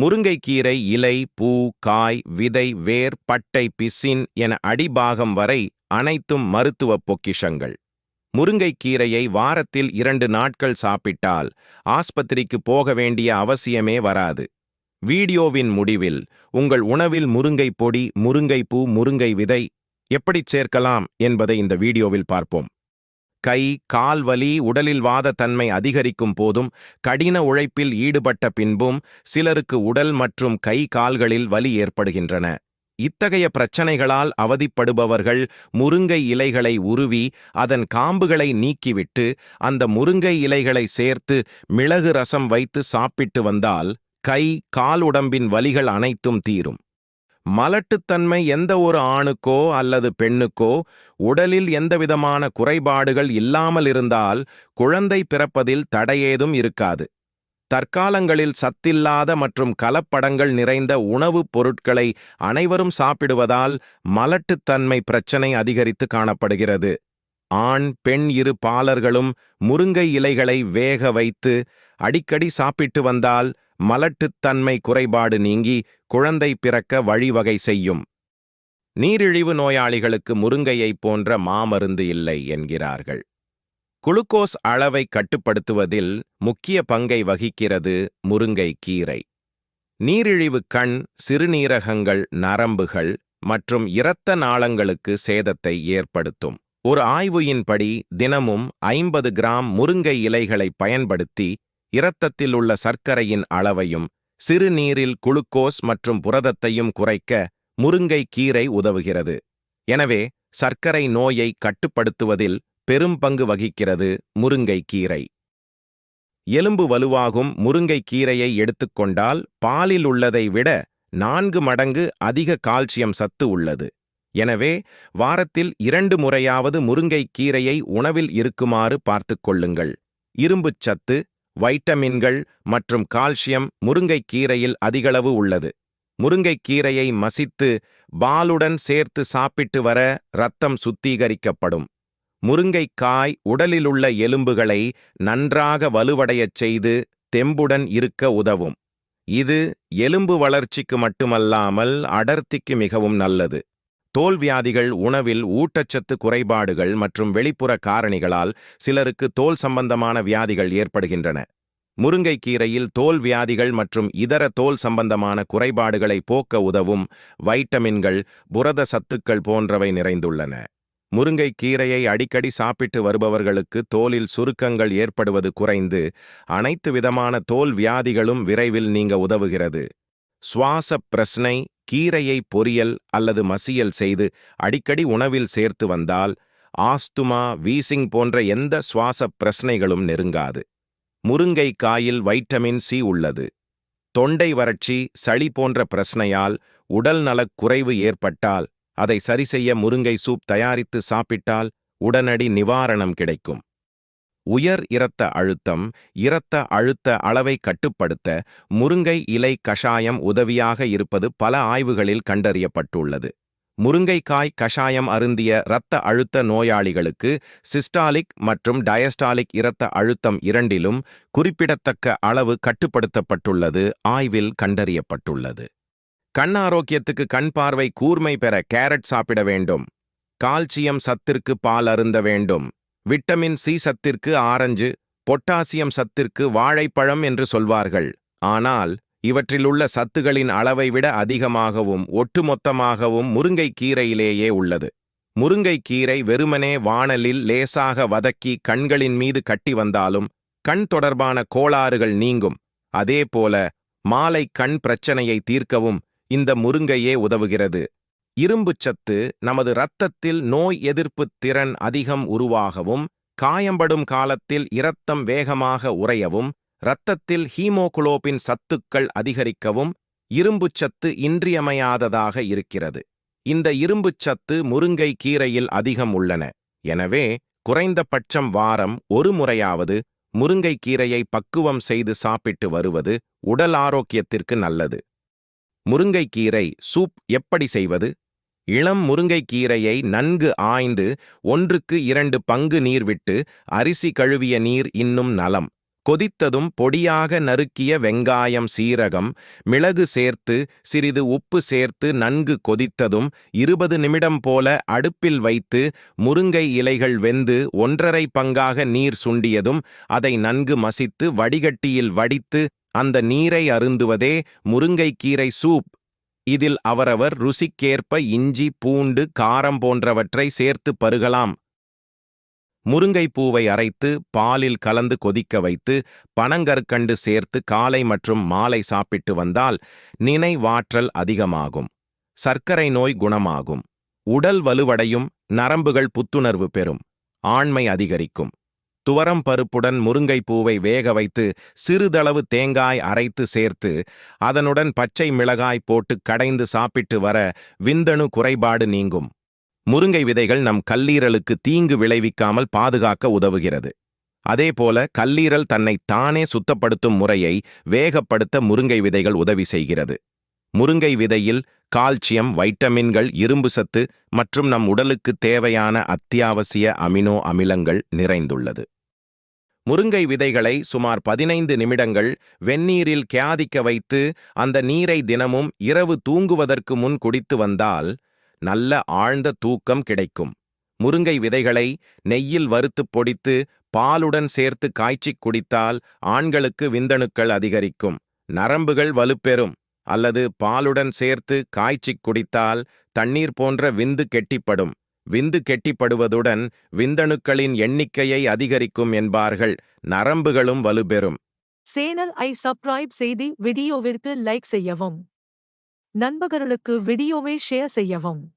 முருங்கைக்கீரை இலை பூ காய் விதை வேர் பட்டை பிசின் என அடிபாகம் வரை அனைத்தும் மருத்துவ பொக்கிஷங்கள். முருங்கைக்கீரையை வாரத்தில் இரண்டு நாட்கள் சாப்பிட்டால் ஆஸ்பத்திரிக்கு போக வேண்டிய அவசியமே வராது. வீடியோவின் முடிவில் உங்கள் உணவில் முருங்கை பொடி முருங்கை பூ முருங்கை விதை எப்படிச் சேர்க்கலாம் என்பதை இந்த வீடியோவில் பார்ப்போம். கை கால் வலி உடலில் வாதத்தன்மை அதிகரிக்கும் போதும் கடின உழைப்பில் ஈடுபட்ட பின்பும் சிலருக்கு உடல் மற்றும் கை கால்களில் வலி ஏற்படுகின்றன. இத்தகைய பிரச்சனைகளால் அவதிப்படுபவர்கள் முருங்கை இலைகளை உருவி அதன் காம்புகளை நீக்கிவிட்டு அந்த முருங்கை இலைகளை சேர்த்து மிளகு ரசம் வைத்து சாப்பிட்டு வந்தால் கை கால் உடம்பின் வலிகள் அனைத்தும் தீரும். மலட்டுத்தன்மை எந்த ஒரு ஆணுக்கோ அல்லது பெண்ணுக்கோ உடலில் எந்தவிதமான குறைபாடுகள் இல்லாமல் இருந்தால் குழந்தை பிறப்பதில் தடையேதும் இருக்காது. தற்காலங்களில் சத்தில்லாத மற்றும் கலப்படங்கள் நிறைந்த உணவுப் பொருட்களை அனைவரும் சாப்பிடுவதால் மலட்டுத்தன்மை பிரச்சனை அதிகரித்து காணப்படுகிறது. ஆண் பெண் இரு பாலர்களும் முருங்கை இலைகளை வேக வைத்து அடிக்கடி சாப்பிட்டு வந்தால் மலட்டுத்தன்மை குறைபாடு நீங்கி குழந்தை பிறக்க வழிவகை செய்யும். நீரிழிவு நோயாளிகளுக்கு முருங்கையைப் போன்ற மாமருந்து இல்லை என்கிறார்கள். குளுக்கோஸ் அளவை கட்டுப்படுத்துவதில் முக்கிய பங்கை வகிக்கிறது முருங்கை கீரை. நீரிழிவு கண் சிறுநீரகங்கள் நரம்புகள் மற்றும் இரத்த நாளங்களுக்கு சேதத்தை ஏற்படுத்தும். ஒரு ஆய்வுயின்படி தினமும் ஐம்பது கிராம் முருங்கை இலைகளை பயன்படுத்தி இரத்தத்தில் உள்ள சர்க்கரையின் அளவையும் சிறுநீரில் குளுக்கோஸ் மற்றும் புரதத்தையும் குறைக்க முருங்கை கீரை உதவுகிறது. எனவே சர்க்கரை நோயை கட்டுப்படுத்துவதில் பெரும் பங்கு வகிக்கிறது முருங்கை கீரை. எலும்பு வலுவாகும் முருங்கை கீரையை எடுத்துக்கொண்டால் பாலில் உள்ளதை விட நான்கு மடங்கு அதிக கால்சியம் சத்து உள்ளது. எனவே வாரத்தில் இரண்டு முறையாவது முருங்கை கீரையை உணவில் இருக்குமாறு பார்த்துக்கொள்ளுங்கள் இரும்புச் சத்து வைட்டமின்கள் மற்றும் கால்சியம் முருங்கைக் கீரையில் அதிகளவு உள்ளது. முருங்கைக் கீரையை மசித்து பாலுடன் சேர்த்து சாப்பிட்டு வர இரத்தம் சுத்திகரிக்கப்படும். முருங்கைக்காய் உடலிலுள்ள எலும்புகளை நன்றாக வலுவடையச் செய்து தெம்புடன் இருக்க உதவும். இது எலும்பு வளர்ச்சிக்கு மட்டுமல்லாமல் அடர்த்திக்கு மிகவும் நல்லது. தோல் வியாதிகள் உணவில் ஊட்டச்சத்து குறைபாடுகள் மற்றும் வெளிப்புற காரணிகளால் சிலருக்கு தோல் சம்பந்தமான வியாதிகள் ஏற்படுகின்றன. முருங்கைக்கீரையில் தோல் வியாதிகள் மற்றும் இதர தோல் சம்பந்தமான குறைபாடுகளை போக்க உதவும் வைட்டமின்கள் புரத சத்துக்கள் போன்றவை நிறைந்துள்ளன. முருங்கைக்கீரையை அடிக்கடி சாப்பிட்டு வருபவர்களுக்கு தோலில் சுருக்கங்கள் ஏற்படுவது குறைந்து அனைத்து விதமான தோல் வியாதிகளும் விரைவில் நீங்க உதவுகிறது. சுவாச பிரஸ்னை கீரையை பொரியல் அல்லது மசியல் செய்து அடிக்கடி உணவில் சேர்த்து வந்தால் ஆஸ்துமா வீசிங் போன்ற எந்த சுவாச பிரச்சனைகளும் நெருங்காது. முருங்கை காயில் வைட்டமின் சி உள்ளது. தொண்டை வறட்சி சளி போன்ற பிரச்சனையால் உடல் நலக் குறைவு ஏற்பட்டால் அதை சரிசெய்ய முருங்கை சூப் தயாரித்து சாப்பிட்டால் உடனடி நிவாரணம் கிடைக்கும். உயர் இரத்த அழுத்தம் இரத்த அழுத்த அளவை கட்டுப்படுத்த முருங்கை இலை கஷாயம் உதவியாக இருப்பது பல ஆய்வுகளில் கண்டறியப்பட்டுள்ளது. முருங்கைக்காய் கஷாயம் அருந்திய இரத்த அழுத்த நோயாளிகளுக்கு சிஸ்டாலிக் மற்றும் டயஸ்டாலிக் இரத்த அழுத்தம் இரண்டிலும் குறிப்பிடத்தக்க அளவு கட்டுப்படுத்தப்பட்டுள்ளது ஆய்வில் கண்டறியப்பட்டுள்ளது. கண் ஆரோக்கியத்துக்கு கண் பார்வை கூர்மை பெற கேரட் சாப்பிட வேண்டும். கால்சியம் சத்திற்கு பால் அருந்த வேண்டும். விட்டமின் சி சத்திற்கு ஆரஞ்சு பொட்டாசியம் சத்திற்கு வாழைப்பழம் என்று சொல்வார்கள். ஆனால் இவற்றிலுள்ள சத்துகளின் அளவை விட அதிகமாகவும் ஒட்டுமொத்தமாகவும் முருங்கைக் கீரையிலேயே உள்ளது. முருங்கைக் கீரை வெறுமனே வானலில் லேசாக வதக்கி கண்களின் மீது கட்டி வந்தாலும் கண் தொடர்பான கோளாறுகள் நீங்கும். அதேபோல மாலை கண் பிரச்சனையை தீர்க்கவும் இந்த முருங்கையே உதவுகிறது. இரும்புச் சத்து நமது இரத்தத்தில் நோய் எதிர்ப்புத் திறன் அதிகம் உருவாகவும் காயம்படும் காலத்தில் இரத்தம் வேகமாக உறையவும் இரத்தத்தில் ஹீமோகுளோபின் சத்துக்கள் அதிகரிக்கவும் இரும்புச் சத்து இன்றியமையாததாக இருக்கிறது. இந்த இரும்புச் சத்து முருங்கை கீரையில் அதிகம் உள்ளன. எனவே குறைந்தபட்சம் வாரம் ஒரு முறையாவது முருங்கை கீரையை பக்குவம் செய்து சாப்பிட்டு வருவது உடல் ஆரோக்கியத்திற்கு நல்லது. முருங்கைக்கீரை சூப் எப்படி செய்வது? இளம் முருங்கைக்கீரையை நன்கு ஆய்ந்து ஒன்றுக்கு இரண்டு பங்கு நீர் விட்டு அரிசி கழுவிய நீர் இன்னும் நலம். கொதித்ததும் பொடியாக நறுக்கிய வெங்காயம் சீரகம் மிளகு சேர்த்து சிறிது உப்பு சேர்த்து நன்கு கொதித்ததும் இருபது நிமிடம் போல அடுப்பில் வைத்து முருங்கை இலைகள் வெந்து ஒன்றரை பங்காக நீர் சுண்டியதும் அதை நன்கு மசித்து வடிகட்டியில் வடித்து அந்த நீரை அருந்துவதே முருங்கைக்கீரை சூப். இதில் அவரவர் ருசிக்கேற்ப இஞ்சி பூண்டு காரம் போன்றவற்றை சேர்த்து பருகலாம். முருங்கைப்பூவை அரைத்து பாலில் கலந்து கொதிக்க வைத்து பனங்கற்கண்டு சேர்த்து காலை மற்றும் மாலை சாப்பிட்டு வந்தால் நினைவாற்றல் அதிகமாகும். சர்க்கரை நோய் குணமாகும். உடல் வலுவடையும் நரம்புகள் புத்துணர்வு பெறும். ஆண்மை அதிகரிக்கும். துவரம் பருப்புடன் முருங்கைப்பூவை வேக வைத்து சிறிதளவு தேங்காய் அரைத்து சேர்த்து அதனுடன் பச்சை மிளகாய் போட்டு கடைந்து சாப்பிட்டு வர விந்தணு குறைபாடு நீங்கும். முருங்கை விதைகள் நம் கல்லீரலுக்கு தீங்கு விளைவிக்காமல் பாதுகாக்க உதவுகிறது. அதேபோல கல்லீரல் தன்னை தானே சுத்தப்படுத்தும் முறையை வேகப்படுத்த முருங்கை விதைகள் உதவி செய்கிறது. முருங்கை விதையில் கால்சியம் வைட்டமின்கள் இரும்பு சத்து மற்றும் நம் உடலுக்கு தேவையான அத்தியாவசிய அமினோ அமிலங்கள் நிறைந்துள்ளது. முருங்கை விதைகளை சுமார் பதினைந்து நிமிடங்கள் வெந்நீரில் கியாதிக்க வைத்து அந்த நீரை தினமும் இரவு தூங்குவதற்கு முன் குடித்து வந்தால் நல்ல ஆழ்ந்த தூக்கம் கிடைக்கும். முருங்கை விதைகளை நெய்யில் வறுத்துப் பொடித்து பாலுடன் சேர்த்து காய்ச்சிக் குடித்தால் ஆண்களுக்கு விந்தணுக்கள் அதிகரிக்கும். நரம்புகள் வலுப்பெறும். அல்லது பாலுடன் சேர்த்து காய்ச்சிக் குடித்தால் தண்ணீர் போன்ற விந்து கெட்டிப்படும். விந்து கெட்டிப்படுவதுடன் விந்தணுக்களின் எண்ணிக்கையை அதிகரிக்கும் என்பார்கள். நரம்புகளும் வலுப்பெறும் சேனல் ஐ சப்ஸ்கிரைப் செய்து வீடியோவிற்கு லைக் செய்யவும். நண்பர்களுக்கு வீடியோவை ஷேர் செய்யவும்.